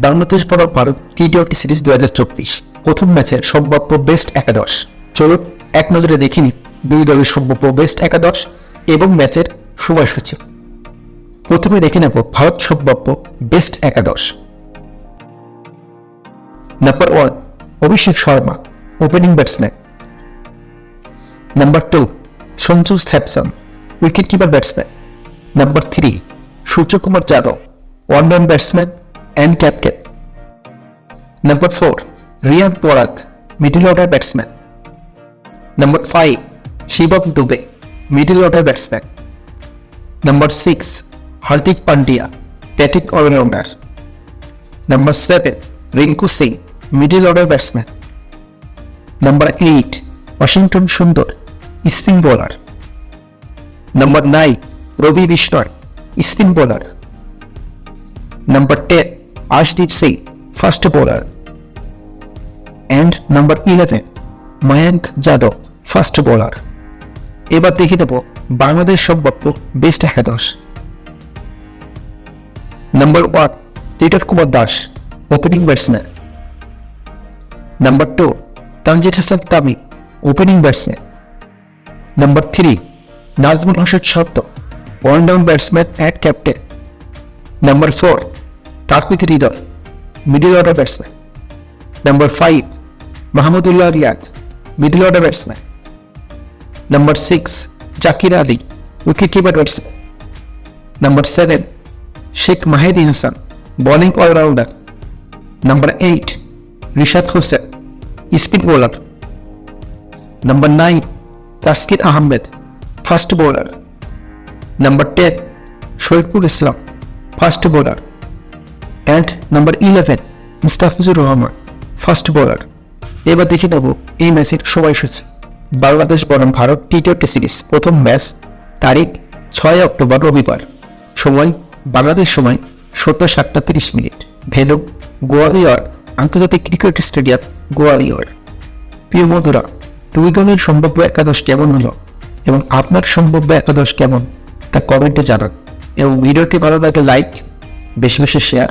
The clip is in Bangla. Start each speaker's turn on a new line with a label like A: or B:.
A: Bangladesh Bharat T twenty series দু হাজার চব্বিশ। প্রথম ম্যাচের সম্ভাব্য বেস্ট একাদশ। চলুন এক নজরে দেখিনি দুই দলের সম্ভাব্য বেস্ট একাদশ এবং ম্যাচের সময়সূচি। প্রথমে দেখে নেব ভারত সম্ভাব্য বেস্ট একাদশ। Number one Abhishek Sharma opening batsman number two Sanju Samson wicket keeper batsman number three Suryakumar Yadav one down batsman and captain. Number 4. Riyad Borak, middle order batsman. Number 5. Shibab Dubey, middle order batsman. Number 6. Hardik Pandya, batting all-rounder. Number 7. Rinku Singh, middle order batsman. Number 8. Washington Sundar, spin bowler. Number 9. Robbie Vishnoi, spin bowler. Number 10. Arshdeep Singh, first bowler. And number 11, Mayank Jadhav, first bowler. এবার দেখে নেব বাংলাদেশ সম্ভাব্য বেস্ট একাদশ number one রিটার Kumar Das opening batsman number two Tanzid Hasan Tamim opening batsman number three Najmul Hossain সত্য all round batsman at captain number four তাকমিত Hridoy middle order batsman number five Mahmudullah Riyad middle order batsman number six Jaker Ali wicket keeper batsman number seven Sheikh Mahedi Hasan bowling allrounder number eight Rishad Hossain spin bowler number nine Taskin Ahmed fast bowler number ten Shahidpur Islam fast bowler and number eleven Mustafizur Rahman fast bowler এবার দেখে নেব এই ম্যাচের সময়সূচি বাংলাদেশ বনাম ভারত টি টোয়েন্টি সিরিজ প্রথম ম্যাচ তারিখ ছয় অক্টোবর রবিবার। সময় বাংলাদেশ সময় সত্তর সাতটা তিরিশ মিনিট। ভেনু গোয়ালিয়র আন্তর্জাতিক ক্রিকেট স্টেডিয়াম গোয়ালিয়র। প্রিয় বন্ধুরা, দুই দলের সম্ভাব্য একাদশ কেমন হলো এবং আপনার সম্ভাব্য একাদশ কেমন তা কমেন্টে জানান। এবং ভিডিওটি ভালো লাগলে লাইক বেশি বেশি শেয়ার